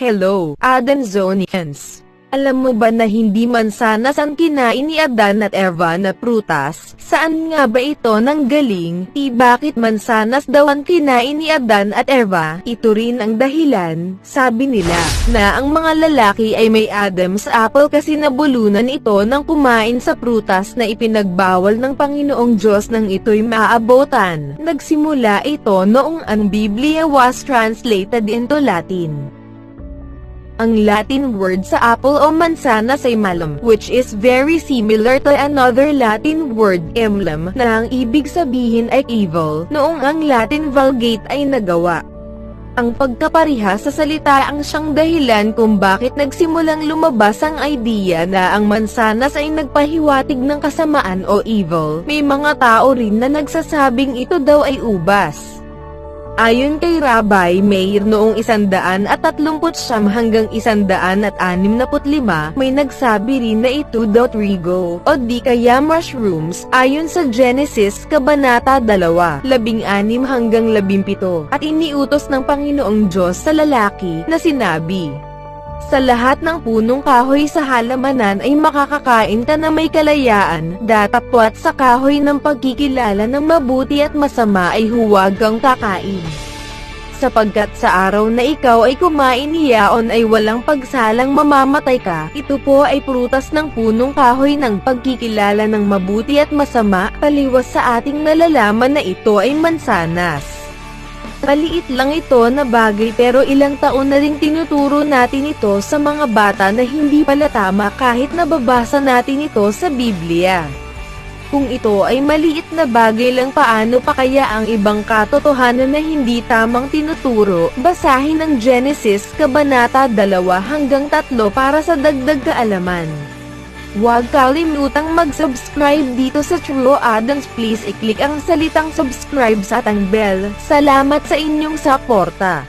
Hello, Adenzonians! Alam mo ba na hindi mansanas ang kinain ni Adan at Eva na prutas? Saan nga ba ito nang galing? Di bakit mansanas daw ang kinain ni Adan at Eva? Ito rin ang dahilan, sabi nila, na ang mga lalaki ay may Adam's apple kasi nabulunan ito ng kumain sa prutas na ipinagbawal ng Panginoong Diyos nang ito'y maabotan. Nagsimula ito noong ang Biblia was translated into Latin. Ang Latin word sa apple o mansanas ay malum, which is very similar to another Latin word, emblem, na ang ibig sabihin ay evil, noong ang Latin Vulgate ay nagawa. Ang pagkapariha sa salita ang siyang dahilan kung bakit nagsimulang lumabas ang idea na ang mansanas ay nagpahiwatig ng kasamaan o evil. May mga tao rin na nagsasabing ito daw ay ubas. Ayon kay Rabbi Meir noong 139 hanggang 165, may nagsabi rin na ito daw trigo o di kaya mushrooms? Ayon sa Genesis Kabanata 2, 16 hanggang 17, at iniutos ng Panginoong Diyos sa lalaki na sinabi, sa lahat ng punong kahoy sa halamanan ay makakakain ka na may kalayaan, datapwat sa kahoy ng pagkikilala ng mabuti at masama ay huwag kang kakain. Sapagkat sa araw na ikaw ay kumain hiyaon ay walang pagsalang mamamatay ka, ito po ay prutas ng punong kahoy ng pagkikilala ng mabuti at masama, paliwas sa ating nalalaman na ito ay mansanas. Maliit lang ito na bagay pero ilang taon na rin tinuturo natin ito sa mga bata na hindi pala tama kahit nababasa natin ito sa Biblia. Kung ito ay maliit na bagay lang paano pa kaya ang ibang katotohanan na hindi tamang tinuturo, basahin ang Genesis Kabanata 2 hanggang 3 para sa dagdag kaalaman. Huwag kalimutang mag-subscribe dito sa True Adams. Please i-click ang salitang subscribe sa tang bell. Salamat sa inyong suporta.